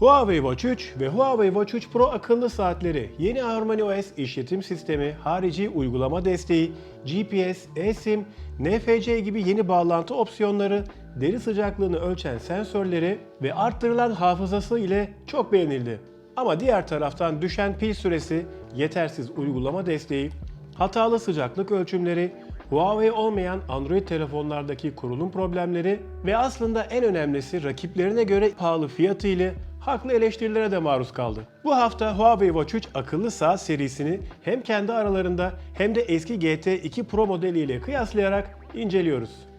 Huawei Watch 3 ve Huawei Watch 3 Pro akıllı saatleri, yeni Harmony OS işletim sistemi, harici uygulama desteği, GPS, eSIM, NFC gibi yeni bağlantı opsiyonları, deri sıcaklığını ölçen sensörleri ve arttırılan hafızası ile çok beğenildi. Ama diğer taraftan düşen pil süresi, yetersiz uygulama desteği, hatalı sıcaklık ölçümleri, Huawei olmayan Android telefonlardaki kurulum problemleri ve aslında en önemlisi rakiplerine göre pahalı fiyatı ile haklı eleştirilere de maruz kaldı. Bu hafta Huawei Watch 3 akıllı saat serisini hem kendi aralarında hem de eski GT2 Pro modeliyle kıyaslayarak inceliyoruz.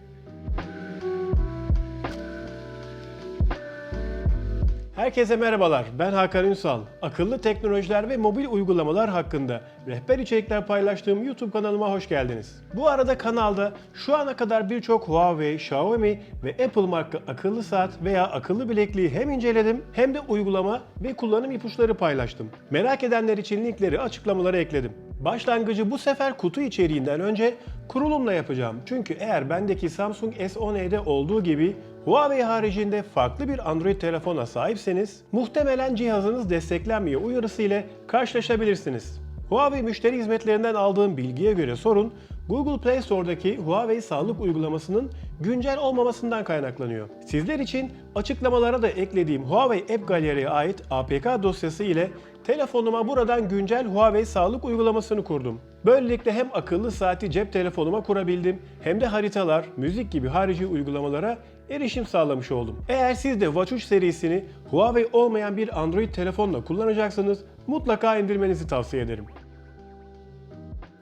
Herkese merhabalar. Ben Hakan Ünsal. Akıllı teknolojiler ve mobil uygulamalar hakkında rehber içerikler paylaştığım YouTube kanalıma hoş geldiniz. Bu arada kanalda şu ana kadar birçok Huawei, Xiaomi ve Apple marka akıllı saat veya akıllı bilekliği hem inceledim hem de uygulama ve kullanım ipuçları paylaştım. Merak edenler için linkleri açıklamalara ekledim. Başlangıcı bu sefer kutu içeriğinden önce kurulumla yapacağım. Çünkü eğer bendeki Samsung S10e'de olduğu gibi Huawei haricinde farklı bir Android telefona sahipseniz muhtemelen cihazınız desteklenmiyor uyarısı ile karşılaşabilirsiniz. Huawei müşteri hizmetlerinden aldığım bilgiye göre sorun Google Play Store'daki Huawei sağlık uygulamasının güncel olmamasından kaynaklanıyor. Sizler için açıklamalara da eklediğim Huawei App Gallery'e ait APK dosyası ile telefonuma buradan güncel Huawei sağlık uygulamasını kurdum. Böylelikle hem akıllı saati cep telefonuma kurabildim hem de haritalar, müzik gibi harici uygulamalara erişim sağlamış oldum. Eğer siz de Watch 3 serisini Huawei olmayan bir Android telefonla kullanacaksanız mutlaka indirmenizi tavsiye ederim.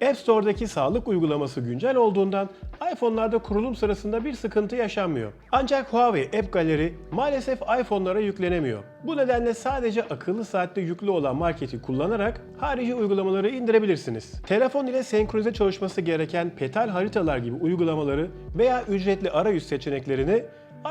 App Store'daki sağlık uygulaması güncel olduğundan iPhone'larda kurulum sırasında bir sıkıntı yaşanmıyor. Ancak Huawei App Gallery maalesef iPhone'lara yüklenemiyor. Bu nedenle sadece akıllı saatte yüklü olan marketi kullanarak harici uygulamaları indirebilirsiniz. Telefon ile senkronize çalışması gereken petal haritalar gibi uygulamaları veya ücretli arayüz seçeneklerini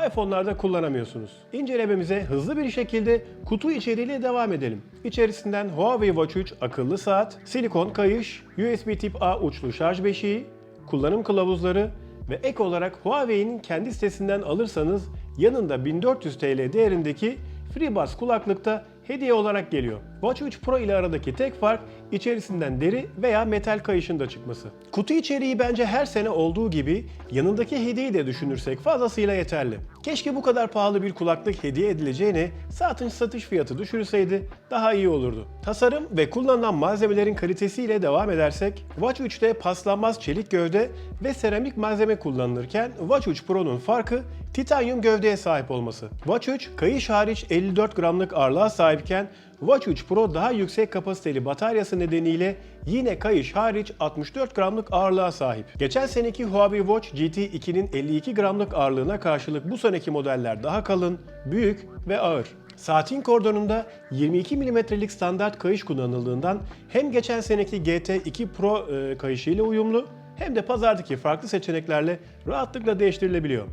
iPhone'larda kullanamıyorsunuz. İncelememize hızlı bir şekilde kutu içeriğiyle devam edelim. İçerisinden Huawei Watch 3 akıllı saat, silikon kayış, USB tip A uçlu şarj beşiği, kullanım kılavuzları ve ek olarak Huawei'nin kendi sitesinden alırsanız yanında 1400 TL değerindeki FreeBuds kulaklıkta hediye olarak geliyor. Watch 3 Pro ile aradaki tek fark içerisinden deri veya metal kayışında çıkması. Kutu içeriği bence her sene olduğu gibi yanındaki hediyeyi de düşünürsek fazlasıyla yeterli. Keşke bu kadar pahalı bir kulaklık hediye edileceğine saatin satış fiyatı düşürülseydi daha iyi olurdu. Tasarım ve kullanılan malzemelerin kalitesiyle devam edersek Watch 3'te paslanmaz çelik gövde ve seramik malzeme kullanılırken Watch 3 Pro'nun farkı titanyum gövdeye sahip olması. Watch 3 kayış hariç 54 gramlık ağırlığa sahipken Watch 3 Pro daha yüksek kapasiteli bataryası nedeniyle yine kayış hariç 64 gramlık ağırlığa sahip. Geçen seneki Huawei Watch GT2'nin 52 gramlık ağırlığına karşılık bu seneki modeller daha kalın, büyük ve ağır. Saatin kordonunda 22 mm'lik standart kayış kullanıldığından hem geçen seneki GT2 Pro e, kayışıyla uyumlu hem de pazardaki farklı seçeneklerle rahatlıkla değiştirilebiliyor.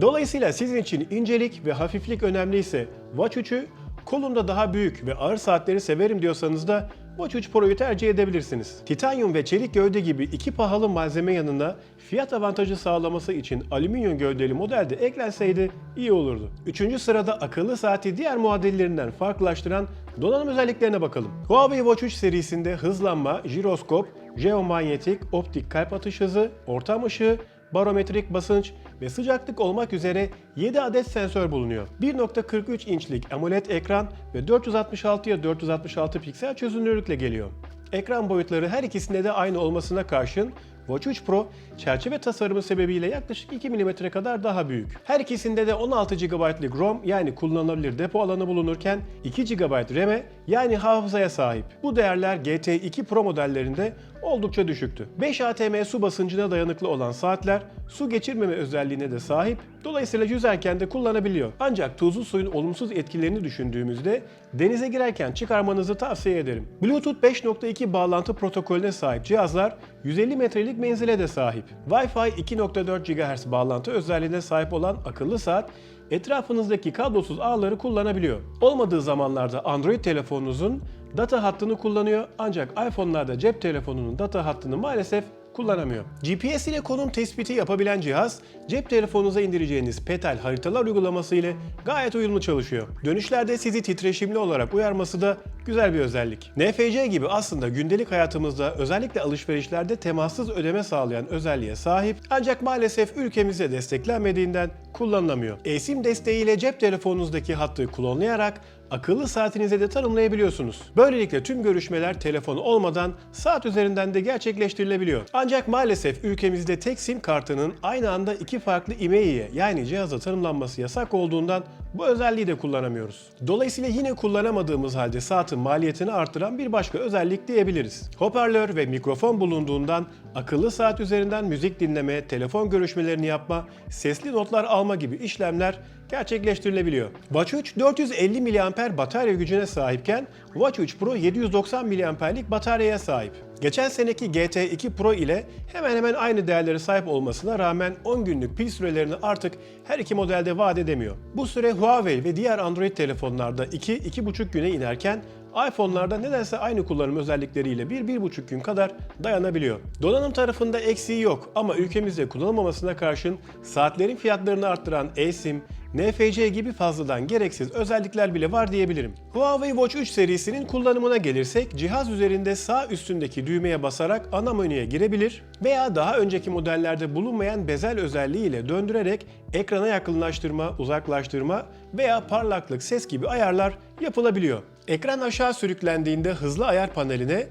Dolayısıyla sizin için incelik ve hafiflik önemliyse Watch 3'ü kolumda daha büyük ve ağır saatleri severim diyorsanız da Watch 3 Pro'yu tercih edebilirsiniz. Titanyum ve çelik gövde gibi iki pahalı malzeme yanına fiyat avantajı sağlaması için alüminyum gövdeli modelde eklenseydi iyi olurdu. Üçüncü sırada akıllı saati diğer muadillerinden farklılaştıran donanım özelliklerine bakalım. Huawei Watch 3 serisinde hızlanma, jiroskop, jeomanyetik, optik kalp atış hızı, ortam ışığı, barometrik basınç ve sıcaklık olmak üzere 7 adet sensör bulunuyor. 1.43 inçlik AMOLED ekran ve 466 x 466 piksel çözünürlükle geliyor. Ekran boyutları her ikisinde de aynı olmasına karşın Watch 3 Pro çerçeve tasarımı sebebiyle yaklaşık 2 mm kadar daha büyük. Her ikisinde de 16 GB'lık ROM yani kullanılabilir depo alanı bulunurken 2 GB RAM'e yani hafızaya sahip. Bu değerler GT2 Pro modellerinde oldukça düşüktü. 5 atm su basıncına dayanıklı olan saatler su geçirmeme özelliğine de sahip. Dolayısıyla yüzerken de kullanabiliyor. Ancak tuzlu suyun olumsuz etkilerini düşündüğümüzde denize girerken çıkarmanızı tavsiye ederim. Bluetooth 5.2 bağlantı protokolüne sahip cihazlar 150 metrelik menzile de sahip. Wi-Fi 2.4 GHz bağlantı özelliğine sahip olan akıllı saat etrafınızdaki kablosuz ağları kullanabiliyor. Olmadığı zamanlarda Android telefonunuzun data hattını kullanıyor ancak iPhone'larda cep telefonunun data hattını maalesef kullanamıyor. GPS ile konum tespiti yapabilen cihaz, cep telefonunuza indireceğiniz Petal haritalar uygulaması ile gayet uyumlu çalışıyor. Dönüşlerde sizi titreşimli olarak uyarması da güzel bir özellik. NFC gibi aslında gündelik hayatımızda özellikle alışverişlerde temassız ödeme sağlayan özelliğe sahip ancak maalesef ülkemizde desteklenmediğinden kullanılamıyor. eSIM desteğiyle cep telefonunuzdaki hattı klonlayarak akıllı saatinize de tanımlayabiliyorsunuz. Böylelikle tüm görüşmeler telefon olmadan saat üzerinden de gerçekleştirilebiliyor. Ancak maalesef ülkemizde tek sim kartının aynı anda iki farklı IMEI'ye yani cihaza tanımlanması yasak olduğundan bu özelliği de kullanamıyoruz. Dolayısıyla yine kullanamadığımız halde saatin maliyetini arttıran bir başka özellik diyebiliriz. Hoparlör ve mikrofon bulunduğundan akıllı saat üzerinden müzik dinleme, telefon görüşmelerini yapma, sesli notlar alma gibi işlemler gerçekleştirilebiliyor. Watch 3 450 mAh batarya gücüne sahipken Watch 3 Pro 790 mAh'lik bataryaya sahip. Geçen seneki GT2 Pro ile hemen hemen aynı değerlere sahip olmasına rağmen 10 günlük pil sürelerini artık her iki modelde vaat edemiyor. Bu süre Huawei ve diğer Android telefonlarda 2-2,5 güne inerken iPhone'larda nedense aynı kullanım özellikleriyle 1-1,5 gün kadar dayanabiliyor. Donanım tarafında eksiği yok ama ülkemizde kullanılmamasına karşın saatlerin fiyatlarını arttıran eSIM, NFC gibi fazladan gereksiz özellikler bile var diyebilirim. Huawei Watch 3 serisinin kullanımına gelirsek cihaz üzerinde sağ üstündeki düğmeye basarak ana menüye girebilir veya daha önceki modellerde bulunmayan bezel özelliğiyle döndürerek ekrana yakınlaştırma, uzaklaştırma veya parlaklık, ses gibi ayarlar yapılabiliyor. Ekran aşağı sürüklendiğinde hızlı ayar paneline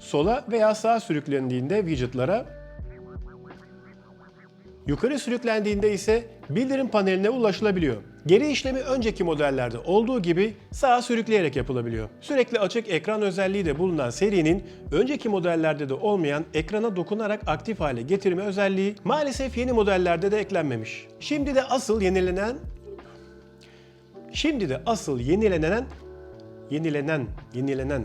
sola veya sağa sürüklendiğinde widgetlara Yukarı sürüklendiğinde ise bildirim paneline ulaşılabiliyor. Geri işlemi önceki modellerde olduğu gibi sağa sürükleyerek yapılabiliyor. Sürekli açık ekran özelliği de bulunan serinin önceki modellerde de olmayan ekrana dokunarak aktif hale getirme özelliği maalesef yeni modellerde de eklenmemiş. Şimdi de asıl yenilenen Şimdi de asıl yenilenen yenilenen yenilenen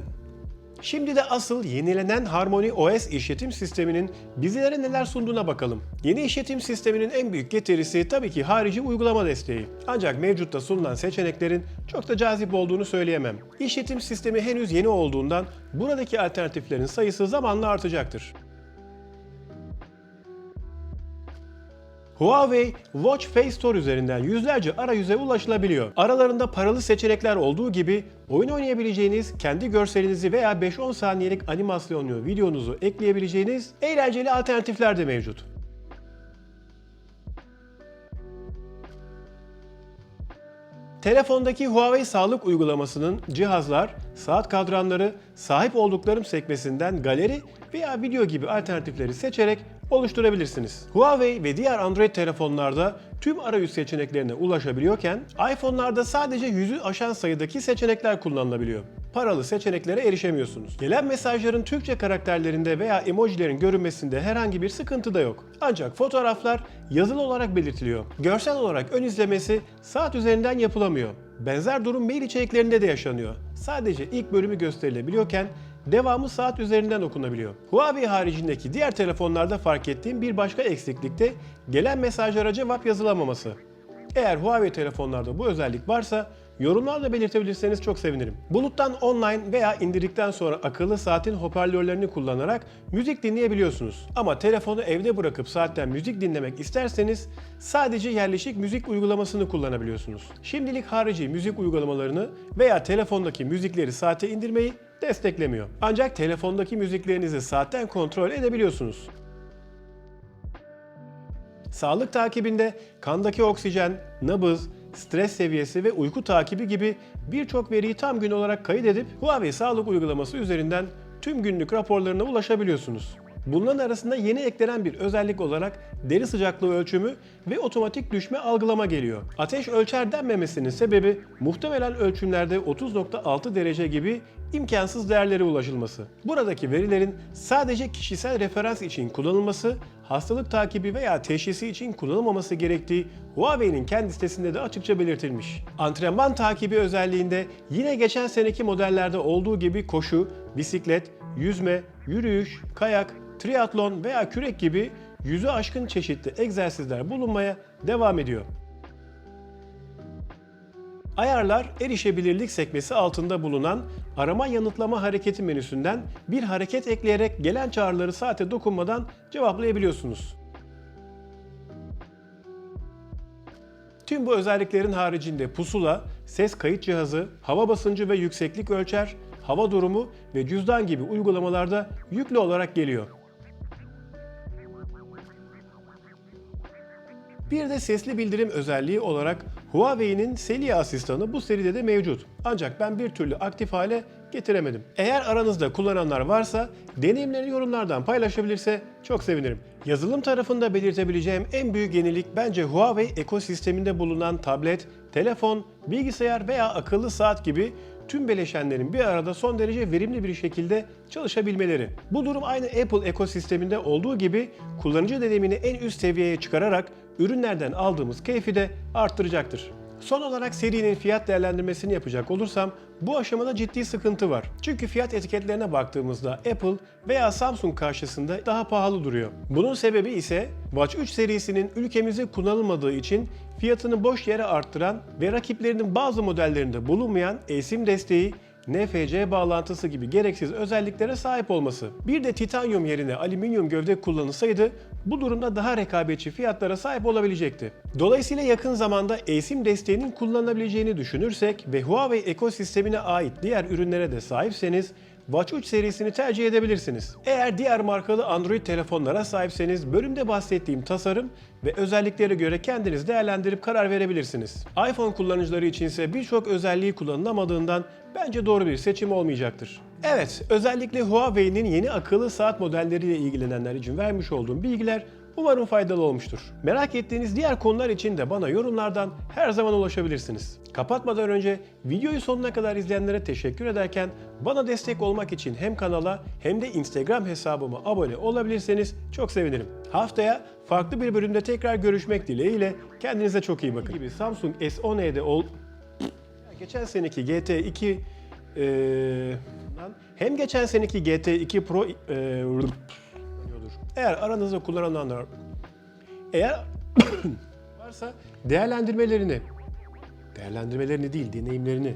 Şimdi de asıl yenilenen Harmony OS işletim sisteminin bizlere neler sunduğuna bakalım. Yeni işletim sisteminin en büyük getirisi tabii ki harici uygulama desteği. Ancak mevcutta sunulan seçeneklerin çok da cazip olduğunu söyleyemem. İşletim sistemi henüz yeni olduğundan buradaki alternatiflerin sayısı zamanla artacaktır. Huawei Watch Face Store üzerinden yüzlerce arayüze ulaşılabiliyor. Aralarında paralı seçenekler olduğu gibi oyun oynayabileceğiniz, kendi görselinizi veya 5-10 saniyelik animasyonlu videonuzu ekleyebileceğiniz eğlenceli alternatifler de mevcut. Telefondaki Huawei sağlık uygulamasının cihazlar, saat kadranları, sahip olduklarım sekmesinden galeri veya video gibi alternatifleri seçerek oluşturabilirsiniz. Huawei ve diğer Android telefonlarda tüm arayüz seçeneklerine ulaşabiliyorken iPhone'larda sadece yüzü aşan sayıdaki seçenekler kullanılabiliyor. Paralı seçeneklere erişemiyorsunuz. Gelen mesajların Türkçe karakterlerinde veya emojilerin görünmesinde herhangi bir sıkıntı da yok. Ancak fotoğraflar yazılı olarak belirtiliyor. Görsel olarak ön izlemesi saat üzerinden yapılamıyor. Benzer durum mail içeriklerinde de yaşanıyor. Sadece ilk bölümü gösterilebiliyorken devamı saat üzerinden okunabiliyor. Huawei haricindeki diğer telefonlarda fark ettiğim bir başka eksiklik de gelen mesajlara cevap yazılamaması. Eğer Huawei telefonlarda bu özellik varsa yorumlarda belirtebilirseniz çok sevinirim. Buluttan online veya indirdikten sonra akıllı saatin hoparlörlerini kullanarak müzik dinleyebiliyorsunuz. Ama telefonu evde bırakıp saatten müzik dinlemek isterseniz sadece yerleşik müzik uygulamasını kullanabiliyorsunuz. Şimdilik harici müzik uygulamalarını veya telefondaki müzikleri saate indirmeyi desteklemiyor. Ancak telefondaki müziklerinizi saatten kontrol edebiliyorsunuz. Sağlık takibinde kandaki oksijen, nabız, stres seviyesi ve uyku takibi gibi birçok veriyi tam gün olarak kaydedip Huawei sağlık uygulaması üzerinden tüm günlük raporlarına ulaşabiliyorsunuz. Bunların arasında yeni eklenen bir özellik olarak deri sıcaklığı ölçümü ve otomatik düşme algılama geliyor. Ateş ölçer denmemesinin sebebi muhtemelen ölçümlerde 30.6 derece gibi imkansız değerlere ulaşılması. Buradaki verilerin sadece kişisel referans için kullanılması, hastalık takibi veya teşhisi için kullanılmaması gerektiği Huawei'nin kendi sitesinde de açıkça belirtilmiş. Antrenman takibi özelliğinde yine geçen seneki modellerde olduğu gibi koşu, bisiklet, yüzme, yürüyüş, kayak, triatlon veya kürek gibi yüzü aşkın çeşitli egzersizler bulunmaya devam ediyor. Ayarlar erişebilirlik sekmesi altında bulunan arama yanıtlama hareketi menüsünden bir hareket ekleyerek gelen çağrıları saate dokunmadan cevaplayabiliyorsunuz. Tüm bu özelliklerin haricinde pusula, ses kayıt cihazı, hava basıncı ve yükseklik ölçer, hava durumu ve cüzdan gibi uygulamalarda yüklü olarak geliyor. Bir de sesli bildirim özelliği olarak Huawei'nin Celia asistanı bu seride de mevcut. Ancak ben bir türlü aktif hale getiremedim. Eğer aranızda kullananlar varsa deneyimlerini yorumlardan paylaşabilirse çok sevinirim. Yazılım tarafında belirtebileceğim en büyük yenilik bence Huawei ekosisteminde bulunan tablet, telefon, bilgisayar veya akıllı saat gibi tüm bileşenlerin bir arada son derece verimli bir şekilde çalışabilmeleri. Bu durum aynı Apple ekosisteminde olduğu gibi kullanıcı deneyimini en üst seviyeye çıkararak ürünlerden aldığımız keyfi de arttıracaktır. Son olarak serinin fiyat değerlendirmesini yapacak olursam bu aşamada ciddi sıkıntı var. Çünkü fiyat etiketlerine baktığımızda Apple veya Samsung karşısında daha pahalı duruyor. Bunun sebebi ise Watch 3 serisinin ülkemizde kullanılmadığı için fiyatını boş yere arttıran ve rakiplerinin bazı modellerinde bulunmayan eSIM desteği NFC bağlantısı gibi gereksiz özelliklere sahip olması. Bir de titanyum yerine alüminyum gövde kullanılsaydı bu durumda daha rekabetçi fiyatlara sahip olabilecekti. Dolayısıyla yakın zamanda eSIM desteğinin kullanılabileceğini düşünürsek ve Huawei ekosistemine ait diğer ürünlere de sahipseniz Watch 3 serisini tercih edebilirsiniz. Eğer diğer markalı Android telefonlara sahipseniz bölümde bahsettiğim tasarım ve özelliklere göre kendiniz değerlendirip karar verebilirsiniz. iPhone kullanıcıları için ise birçok özelliği kullanılamadığından bence doğru bir seçim olmayacaktır. Evet, özellikle Huawei'nin yeni akıllı saat modelleriyle ilgilenenler için vermiş olduğum bilgiler Umarım faydalı olmuştur. Merak ettiğiniz diğer konular için de bana yorumlardan her zaman ulaşabilirsiniz. Kapatmadan önce videoyu sonuna kadar izleyenlere teşekkür ederken bana destek olmak için hem kanala hem de Instagram hesabıma abone olabilirseniz çok sevinirim. Haftaya farklı bir bölümde tekrar görüşmek dileğiyle kendinize çok iyi bakın. Gibi Samsung S10e'de ol... Geçen seneki GT2 eee, hem geçen seneki GT2 Pro kullanıyordur. Eğer aranızda kullananlar eğer varsa değerlendirmelerini değerlendirmelerini değil deneyimlerini